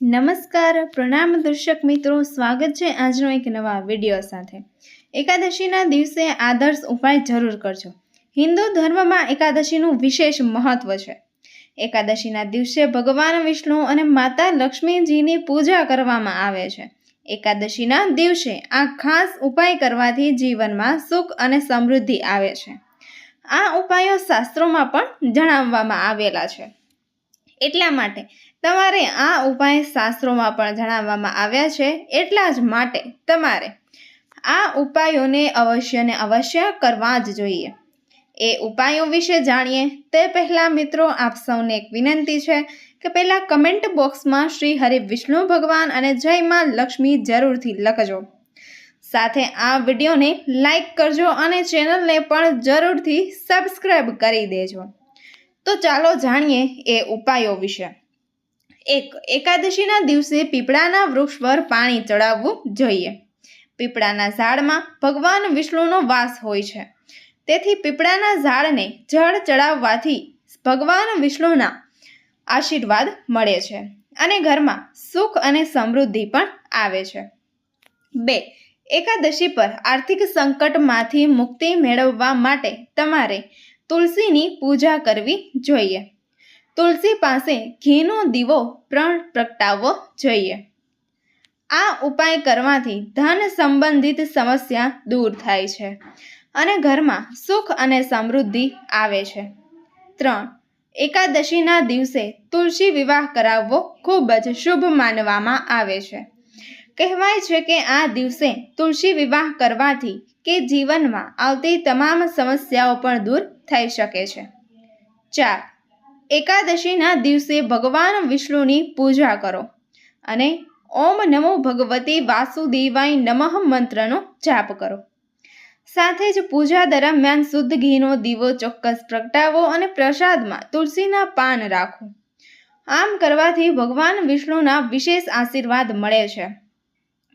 નમસ્કાર, પ્રણામ દર્શક મિત્રો, સ્વાગત છે આજનો એક નવા વીડિયો સાથે. એકાદશીના દિવસે આદર્શ ઉપાય જરૂર કરજો. હિન્દુ ધર્મમાં એકાદશીનું વિશેષ મહત્વ છે. એકાદશીના દિવસે ભગવાન વિષ્ણુ અને માતા લક્ષ્મીજીની પૂજા કરવામાં આવે છે. એકાદશીના દિવસે આ ખાસ ઉપાય કરવાથી જીવનમાં સુખ અને સમૃદ્ધિ આવે છે. આ ઉપાયો શાસ્ત્રોમાં પણ જણાવવામાં આવેલા છે. એટલા માટે. તમારે આ ઉપાય શાસ્ત્રોમાં પણ જણાવવામાં આવ્યા છે, એટલા જ માટે તમારે આ ઉપાયોને અવશ્ય ને અવશ્ય કરવા જ જોઈએ. એ ઉપાયો વિશે જાણીએ, તે પહેલાં મિત્રો આપ સૌને એક વિનંતી છે કે પહેલાં કમેન્ટ બોક્સમાં શ્રી હરિ વિષ્ણુ ભગવાન અને જય માં લક્ષ્મી જરૂરથી લખજો. સાથે આ વિડીયોને લાઈક કરજો અને ચેનલને પણ જરૂરથી સબસ્ક્રાઈબ કરી દેજો. તો ચાલો જાણીએ એ ઉપાયો વિશે. એક, એકાદશીના દિવસે પીપળાના વૃક્ષ પર પાણી ચડાવવું જોઈએ. પીપળાના ઝાડમાં ભગવાન વિષ્ણુનો વાસ હોય છે. તેથી પીપળાના ઝાડને જળ ચડાવવાથી ભગવાન વિષ્ણુના આશીર્વાદ મળે છે અને ઘરમાં સુખ અને સમૃદ્ધિ પણ આવે છે. બે, એકાદશી પર આર્થિક સંકટમાંથી મુક્તિ મેળવવા માટે તમારે તુલસીની પૂજા કરવી જોઈએ. તુલસી પાસે ઘીનો દીવો પ્રણ પ્રગટાવવો જોઈએ. આ ઉપાય કરવાથી ધન સંબંધિત સમસ્યા દૂર થાય છે અને ઘરમાં સુખ અને સમૃદ્ધિ આવે છે. ત્રણ, એકાદશીના દિવસે તુલસી વિવાહ કરાવવો ખૂબ જ શુભ માનવામાં આવે છે. કહેવાય છે કે આ દિવસે તુલસી વિવાહ કરવાથી કે જીવનમાં આવતી તમામ સમસ્યાઓ પણ દૂર થઈ શકે છે. ચાર, એકાદશીના દિવસે ભગવાન વિષ્ણુની પૂજા કરો અને ઓમ નમો ભગવતી વાસુદેવાય નમઃ મંત્રનો જાપ કરો. સાથે જ પૂજા દરમિયાન શુદ્ધ ઘીનો દીવો, ચોક્કસ પ્રગટાવો અને પ્રસાદમાં તુલસીના પાન રાખો. આમ કરવાથી ભગવાન વિષ્ણુના વિશેષ આશીર્વાદ મળે છે.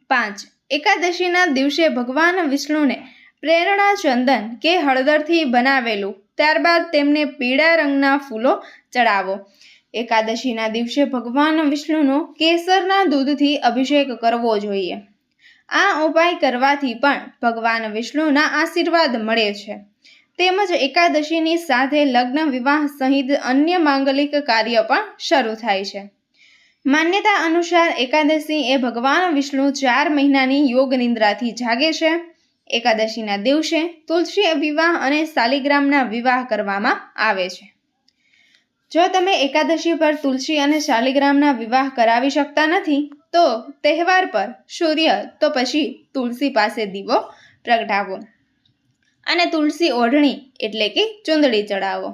પાંચ. એકાદશીના દિવસે ભગવાન વિષ્ણુને પ્રેરણા ચંદન કે હળદરથી બનાવેલું. ત્યારબાદ તેમને પીળા રંગના ફૂલો ચડાવો. એકાદશીના દિવસે ભગવાન વિષ્ણુનો કેસરના દૂધથી અભિષેક કરવો જોઈએ. આ ઉપાય કરવાથી પણ ભગવાન વિષ્ણુના આશીર્વાદ મળે છે. તેમજ એકાદશીની સાથે લગ્ન વિવાહ સહિત અન્ય માંગલિક કાર્ય પણ શરૂ થાય છે. માન્યતા અનુસાર એકાદશી એ ભગવાન વિષ્ણુ ચાર મહિનાની યોગ નિંદ્રાથી જાગે છે. એકાદશીના દિવસે તુલસી વિવાહ અને શાલિગ્રામના વિવાહ કરવામાં આવે છે. જો તમે એકાદશી પર તુલસી અને શાલિગ્રામના વિવાહ કરાવી શકતા નથી, તો તહેવાર પર સૂર્ય તો પછી તુલસી પાસે દીવો પ્રગટાવો અને તુલસી ઓઢણી એટલે કે ચૂંદડી ચડાવો.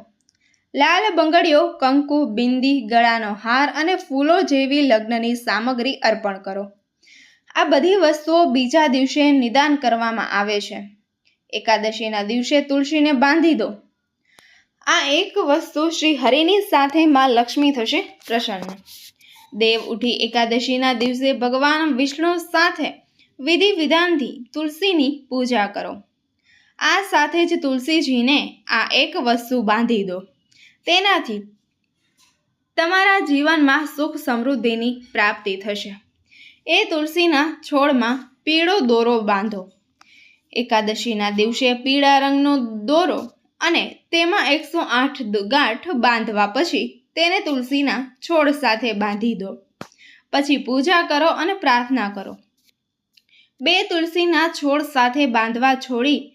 લાલ બંગડીઓ, કંકુ, બિંદી, ગળાનો હાર અને ફૂલો જેવી લગ્નની સામગ્રી અર્પણ કરો. આ બધી વસ્તુઓ બીજા દિવસે નિદાન કરવામાં આવે છે. એકાદશીના દિવસે તુલસીને બાંધી દો. આ એક વસ્તુ શ્રી હરિની સાથે માં લક્ષ્મી થશે પ્રસન્ન. દેવ ઉઠી એકાદશીના દિવસે ભગવાન વિષ્ણુ સાથે વિધિ વિધાનથી તુલસીની પૂજા કરો. આ સાથે જ તુલસીજીને આ એક વસ્તુ બાંધી દો. તેનાથી તમારા જીવનમાં સુખ સમૃદ્ધિની પ્રાપ્તિ થશે. એ તુલસીના છોડમાં પીળો દોરો બાંધો. એકાદશીના દિવસે પીળા રંગનો દોરો અને તેમાં એકસો આઠ ગાંઠ બાંધવા પછી તેને તુલસીના છોડ સાથે બાંધી દો. પછી પૂજા કરો અને પ્રાર્થના કરો. બે તુલસીના છોડ સાથે બાંધવા છોડી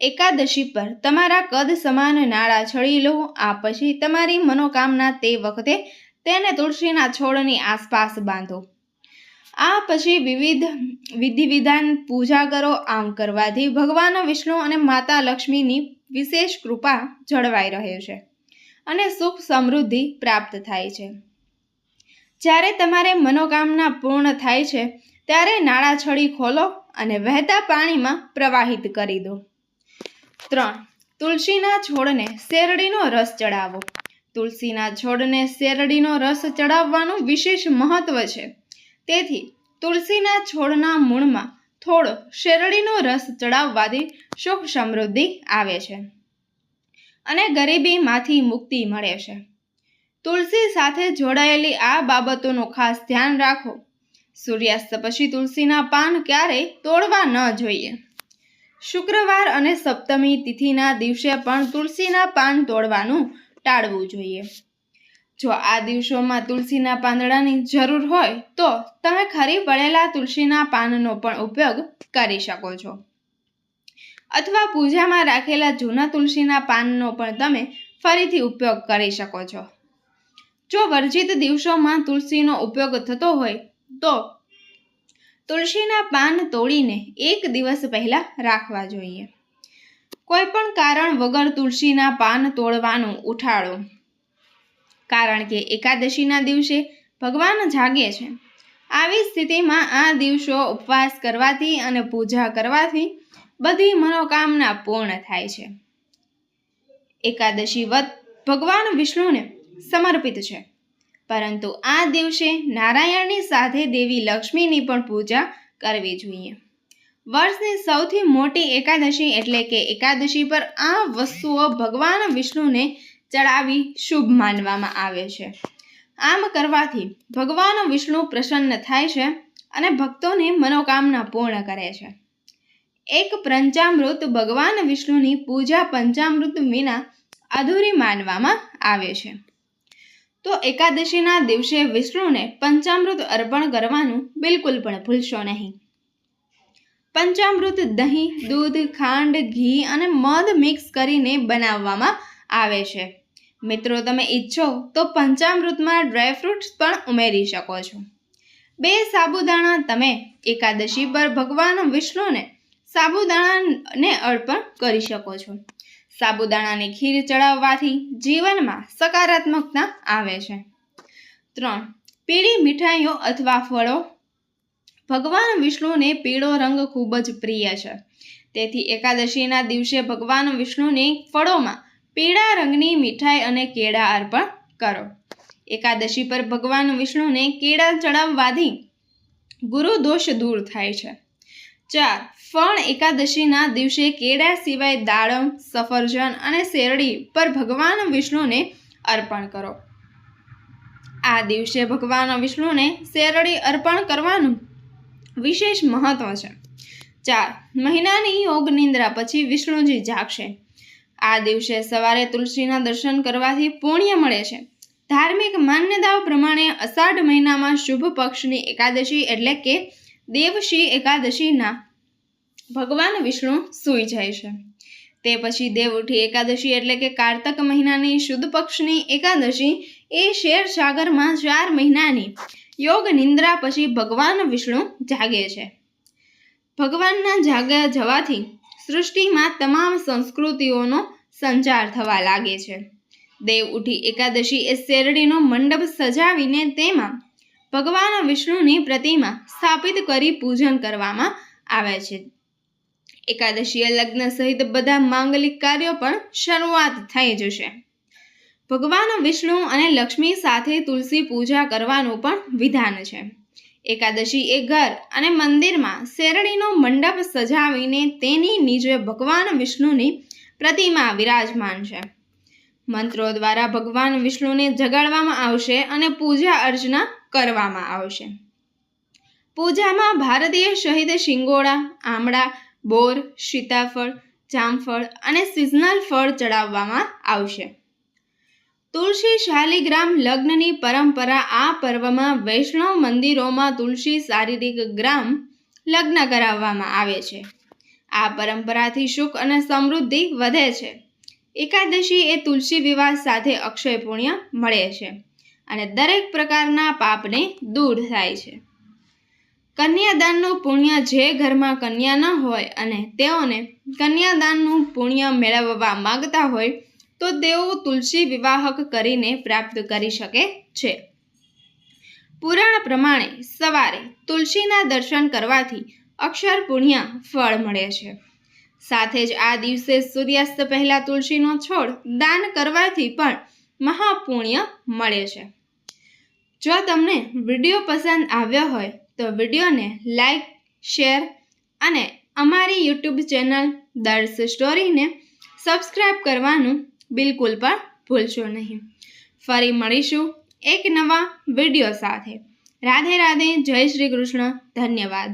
એકાદશી પર તમારા કદ સમાન નાળા છડી લો, આ પછી તમારી મનોકામના તે વખતે તેને તુલસીના છોડની આસપાસ બાંધો. આ પછી વિવિધ વિધિ વિધાન પૂજા કરો, આમ કરવાથી ભગવાન વિષ્ણુ અને માતા લક્ષ્મીની વિશેષ કૃપા જળવાઈ રહે છે અને સુખ સમૃદ્ધિ પ્રાપ્ત થાય છે. જ્યારે તમારે મનોકામના પૂર્ણ થાય છે, ત્યારે નાળા છડી ખોલો અને વહેતા પાણીમાં પ્રવાહિત કરી દો. ત્રણ. તુલસીના છોડને શેરડીનો રસ ચડાવો. તુલસીના છોડને શેરડીનો રસ ચડાવવાનું વિશેષ મહત્વ છે. તેથી તુલસીના છોડના મૂળમાં થોડો શેરડીનો રસ ચડાવવાથી સુખ સમૃદ્ધિ આવે છે અને ગરીબીમાંથી મુક્તિ મળે છે. તુલસી સાથે જોડાયેલી આ બાબતોનું ખાસ ધ્યાન રાખો. સૂર્યાસ્ત પછી તુલસીના પાન ક્યારેય તોડવા ન જોઈએ. શુક્રવાર અને સપ્તમી તિથિના દિવસે પણ તુલસીના પાન તોડવાનું ટાળવું જોઈએ. જો આ દિવસોમાં તુલસીના પાંદડાની જરૂર હોય, તો તમે ખરી પડેલા તુલસીના પાનનો પણ ઉપયોગ કરી શકો છો. અથવા પૂજામાં રાખેલા જૂના તુલસીના પાનનો પણ તમે ફરીથી ઉપયોગ કરી શકો છો. જો વર્જિત દિવસોમાં તુલસીનો ઉપયોગ થતો હોય, તો તુલસીના પાન તોડીને એક દિવસ પહેલાં રાખવા જોઈએ. કોઈ પણ કારણ વગર તુલસીના પાન તોડવાનું ઉઠાડો કારણ કે એકાદશીના દિવસે ભગવાન જાગે છે. આવી સ્થિતિમાં આ દિવસો ઉપવાસ કરવાથી અને પૂજા કરવાથી બધી મનોકામના પૂર્ણ થાય છે. એકાદશી વ્રત ભગવાન વિષ્ણુને સમર્પિત છે. પરંતુ આ દિવસે નારાયણની સાથે દેવી લક્ષ્મીની પણ પૂજા કરવી જોઈએ. વર્ષની સૌથી મોટી એકાદશી એટલે કે એકાદશી પર આ વસ્તુઓ ભગવાન વિષ્ણુને ચડાવી શુભ માનવામાં આવે છે. આમ કરવાથી ભગવાન વિષ્ણુ પ્રસન્ન થાય છે અને ભક્તોની મનોકામના પૂર્ણ કરે છે. એક પંચામૃત ભગવાન વિષ્ણુની પૂજા પંચામૃત વિના અધૂરી માનવામાં આવે છે. તો એકાદશીના દિવસે વિષ્ણુને પંચામૃત અર્પણ કરવાનું બિલકુલ પણ ભૂલશો નહીં. પંચામૃત દહીં, દૂધ, ખાંડ, ઘી અને મધ મિક્સ કરીને બનાવવામાં આવે છે. મિત્રો, તમે ઈચ્છો તો પંચામૃતમાં ડ્રાયફ્રૂટ્સ પણ ઉમેરી શકો છો. બે સાબુદાણા તમે એકાદશી પર ભગવાન વિષ્ણુને સાબુદાણાને અર્પણ કરી શકો છો. સાબુદાણાની ખીર ચડાવવાથી જીવનમાં સકારાત્મકતા આવે છે. ત્રણ, પીળી મીઠાઈઓ અથવા ફળો. ભગવાન વિષ્ણુને પીળો રંગ ખૂબ જ પ્રિય છે. તેથી એકાદશીના દિવસે ભગવાન વિષ્ણુને ફળોમાં પીળા રંગની મીઠાઈ અને કેળા અર્પણ કરો. એકાદશી પર ભગવાન વિષ્ણુને કેળા ચડાવવાથી ગુરુ દોષ દૂર થાય છે. ચાર. ફળ એકાદશીના દિવસે કેળા સિવાય દાડમ, સફરજન અને શેરડી પર ભગવાન વિષ્ણુને અર્પણ કરો. આ દિવસે ભગવાન વિષ્ણુને શેરડી અર્પણ કરવાનું વિશેષ મહત્વ છે. ચાર. મહિનાની યોગ નિંદ્રા પછી વિષ્ણુજી જાગશે. આ દિવસે સવારે તુલસીના દર્શન કરવાથી પુણ્ય મળે છે. ધાર્મિક માન્યતાઓ પ્રમાણે અષાઢ મહિનામાં શુભ પક્ષની એકાદશી એટલે કે દેવશી એકાદશીના ભગવાન વિષ્ણુ સૂઈ જાય છે. તે પછી દેવઉઠી એકાદશી એટલે કે કારતક મહિનાની શુદ્ધ પક્ષની એકાદશી એ શેર સાગરમાં ચાર મહિનાની યોગ નિંદ્રા પછી ભગવાન વિષ્ણુ જાગે છે. ભગવાનના જાગ્યા જવાથી સૃષ્ટિમાં તમામ સંસ્કૃતિઓનો સંચાર થવા લાગે છે. દેવ ઉઠી એકાદશી એ શેરડીનો મંડપ સજાવીને તેમાં ભગવાન વિષ્ણુની પ્રતિમા સ્થાપિત કરી પૂજન કરવામાં આવે છે. એકાદશીએ લગ્ન સહિત બધા માંગલિક કાર્યો પણ શરૂઆત થઈ જશે. ભગવાન વિષ્ણુ અને લક્ષ્મી સાથે તુલસી પૂજા કરવાનું પણ વિધાન છે. એકાદશી એ ઘર અને મંદિરમાં શેરડીનો મંડપ સજાવીને તેની નીચે ભગવાન વિષ્ણુની પ્રતિમા વિરાજમાન છે. મંત્રો દ્વારા ભગવાન વિષ્ણુને જગાડવામાં આવશે અને પૂજા અર્ચના કરવામાં આવશે. પૂજામાં ભારતીય શહીદ શિંગોડા આમળા, બોર, સીતાફળ, જામફળ અને સિઝનલ ફળ ચડાવવામાં આવશે. તુલસી શાલિગ્રામ લગ્નની પરંપરા આ પર્વમાં વૈષ્ણવ મંદિરોમાં તુલસી શારીરિક ગ્રામ લગ્ન કરાવવામાં આવે છે. આ પરંપરાથી સુખ અને સમૃદ્ધિ વધે છે. એકાદશી એ તુલસી વિવાહ સાથે અક્ષય પુણ્ય મળે છે. અને દરેક પ્રકારના પાપને દૂર થાય છે. કન્યાદાનનું પુણ્ય જે ઘરમાં કન્યા ન હોય અને તેઓને કન્યાદાનનું પુણ્ય મેળવવા માંગતા હોય, તો તેઓ તુલસી વિવાહક કરીને પ્રાપ્ત કરી શકે છે. પુરાણ પ્રમાણે સવારે તુલસીના દર્શન કરવાથી અક્ષર પુણ્ય ફળ મળે છે. સાથે જ આ દિવસે સૂર્યાસ્ત પહેલા તુલસીનો છોડ દાન કરવાથી પણ મહાપુણ્ય મળે છે. જો તમને વીડિયો પસંદ આવ્યો હોય, તો વિડીયોને લાઈક, શેર અને અમારી યુટ્યુબ ચેનલ દર્શ સ્ટોરીને સબસ્ક્રાઈબ કરવાનું બિલકુલ પણ ભૂલશો નહીં. ફરી મળીશું એક નવા વીડિયો સાથે. રાધે રાધે, જય શ્રી કૃષ્ણ, ધન્યવાદ.